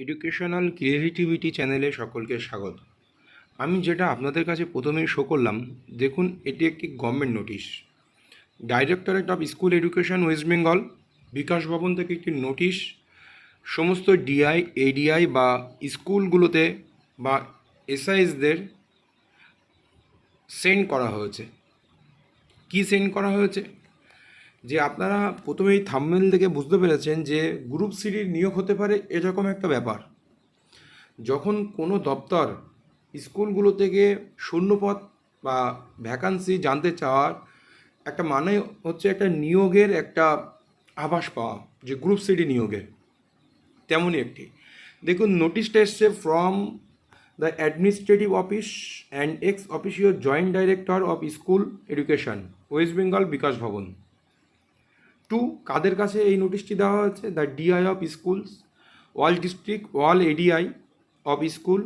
Educational creativity চ্যানেলে সকলকে স্বাগত। আমি যেটা আপনাদের কাছে প্রথমেই শো করলাম, দেখুন, এটি একটি government notice directorate of school education West Bengal Bikash Bhavan থেকে একটি নোটিশ সমস্ত ডিআই এডিআই বা স্কুলগুলোতে বা এসআইএসদের সেন্ড করা হয়েছে। কি সেন্ড করা হয়েছে? যে আপনারা প্রথমেই থাম্বনেল থেকে বুঝতে পেরেছেন যে গ্রুপ সিডির নিয়োগ হতে পারে এরকম একটা ব্যাপার। যখন কোনো দপ্তর স্কুলগুলো থেকে শূন্যপদ বা ভ্যাকান্সি জানতে চাওয়ার একটা মানে হচ্ছে একটা নিয়োগের একটা আভাস পাওয়া, যে গ্রুপ সিডি নিয়োগের, তেমনই একটি। দেখুন নোটিশটা এসছে from the administrative office and ex officio joint director of school education West Bengal Bikash Bhavan. To কাদের কাছে এই নোটিশটি দেওয়া হয়েছে? The DI of schools all district all ADI of school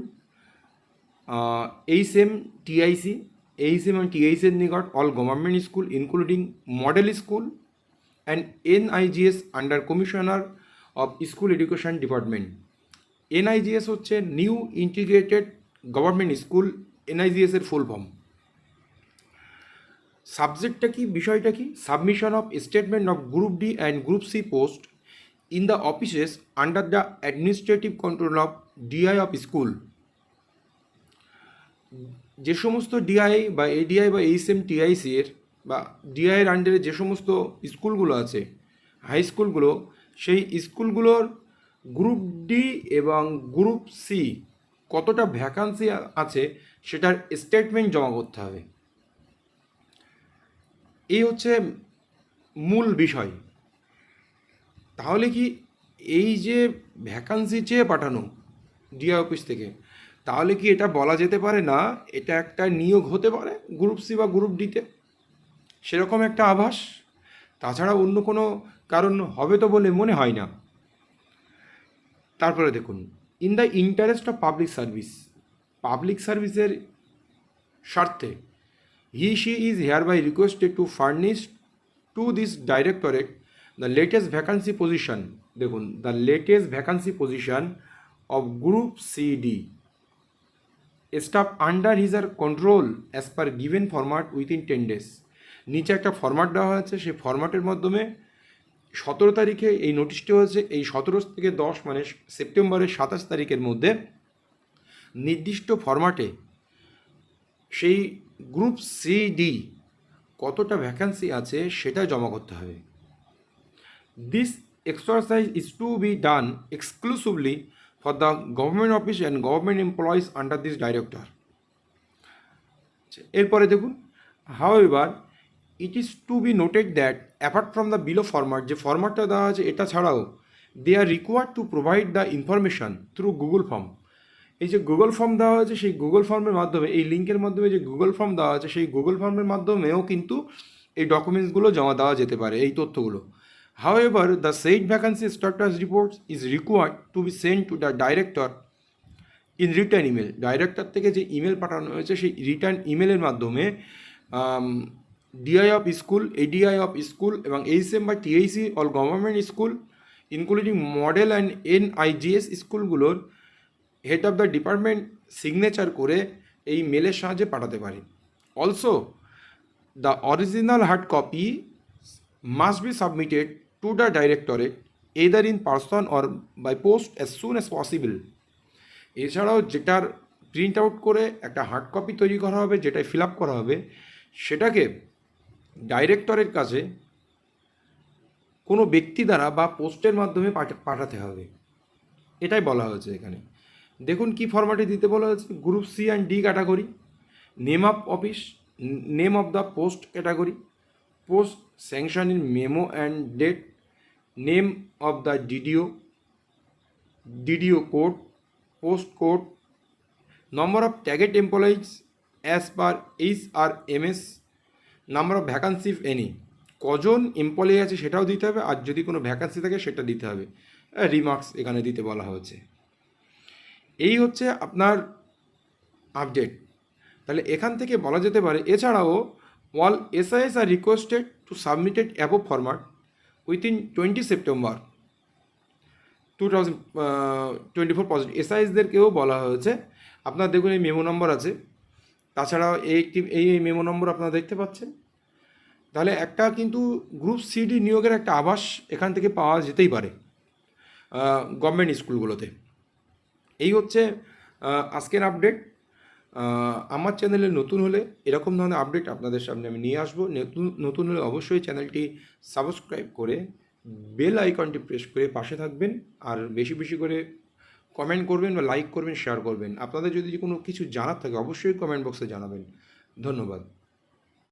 H M TIC H M এবং টিআইসির নিকট all government school including model school and NIGS under commissioner of school education department NIGS হচ্ছে new integrated government school NIGS এর full form সাবজেক্টটা কি, বিষয়টা কি? Submission of statement of group D and group C post in the offices under the administrative control of DI of school যে সমস্ত DI বা ADI বা এইচএম টিআইসি এর বা ডিআই এর আন্ডারে যে সমস্ত স্কুলগুলো আছে হাই স্কুলগুলো সেই স্কুলগুলোর গ্রুপ ডি এবং গ্রুপ সি কতটা ভ্যাকান্সি আছে, সেটার স্টেটমেন্ট জমা করতে হবে। এই হচ্ছে মূল বিষয়। তাহলে কি এই যে ভ্যাকান্সি চেয়ে পাঠানো ডিআই অফিস থেকে, তাহলে কি এটা বলা যেতে পারে না? এটা একটা নিয়োগ হতে পারে গ্রুপ সি বা গ্রুপ ডিতে সেরকম একটা আভাস। তাছাড়া অন্য কোনো কারণ হবে তো বলে মনে হয় না। তারপরে দেখুন in the interest of public service public সার্ভিসের স্বার্থে he she is hereby requested to furnish to this directorate the latest vacancy position দেখুন the latest vacancy position of group cd staff under his or control as per given format within 10 days নিচে একটা format দেওয়া হয়েছে সেই ফরম্যাটের মাধ্যমে সতেরো তারিখে এই নোটিশটি হয়েছে এই সতেরো থেকে দশ মানে সেপ্টেম্বরের সাতাশ তারিখের মধ্যে নির্দিষ্ট ফরম্যাটে সেই গ্রুপ সি ডি কতটা ভ্যাকান্সি আছে সেটা জমা করতে হবে। This exercise is to be done exclusively for the government office and government employees under this director এরপরে দেখুন however it is to be noted that apart from the below format যে ফরম্যাটটা দেওয়া আছে, এটা ছাড়াও they are required to provide the information through Google form এই যে গুগল ফর্ম দেওয়া হয়েছে, সেই গুগল ফর্মের মাধ্যমে, এই লিঙ্কের মাধ্যমে যে গুগল ফর্ম দেওয়া আছে সেই গুগল ফর্মের মাধ্যমেও কিন্তু এই ডকুমেন্টসগুলো জমা দেওয়া যেতে পারে, এই তথ্যগুলো। However the said vacancy structures reports is required to be send to the director in return email director থেকে যে ইমেল পাঠানো হয়েছে, সেই রিটার্ন ইমেলের মাধ্যমে DI of school ADI of school এবং এইচএম বা TIC all government school including model and NIGS স্কুলগুলোর head of the department signature করে এই মেলের সাহায্যে পাঠাতে পারি। Also the original hard copy must be submitted to the directorate either in person or by post as soon as possible এছাড়াও যেটার print out করে একটা হার্ড কপি তৈরি করা হবে, যেটায় ফিল আপ করা হবে, সেটাকে ডাইরেক্টরের কাছে কোনো ব্যক্তি দ্বারা বা পোস্টের মাধ্যমে পাঠা- পাঠাতে হবে। এটাই বলা হয়েছে এখানে। দেখুন কি ফরম্যাটে দিতে বলা হয়েছে। Group C and D category name of office name of the post category post sanction in memo and date name of the DDO DDO code post code number of target employees as per H R M S number of vacancy any কজন employee আছে সেটাও দিতে হবে, আর যদি কোনো vacancy থাকে সেটা দিতে হবে। রিমার্কস এখানে দিতে বলা হয়েছে। এই হচ্ছে আপনার আপডেট তাহলে এখান থেকে বলা যেতে পারে, এছাড়াও all SIS are requested to submitted above format within twenty September two thousand twenty four positive এসআইএসদেরকেও বলা হয়েছে। আপনার দেখুন, এই মেমো নম্বর আছে। তাছাড়াও এই একটি, এই এই মেমো নম্বর আপনারা দেখতে পাচ্ছেন। তাহলে একটা কিন্তু গ্রুপ সিডি নিয়োগের একটা আভাস এখান থেকে পাওয়া যেতেই পারে গভর্নমেন্ট স্কুলগুলোতে এই হচ্ছে আজকের আপডেট আমার চ্যানেলে নতুন হলে এরকম ধরনের আপডেট আপনাদের সামনে আমি নিয়ে আসব। নতুন নতুন হলে অবশ্যই চ্যানেলটি সাবস্ক্রাইব করে বেল আইকনটি প্রেস করে পাশে থাকবেন। আর বেশি বেশি করে কমেন্ট করবেন বা লাইক করবেন শেয়ার করবেন। আপনাদের যদি কোনো কিছু জানার থাকে, অবশ্যই কমেন্ট বক্সে জানাবেন। ধন্যবাদ।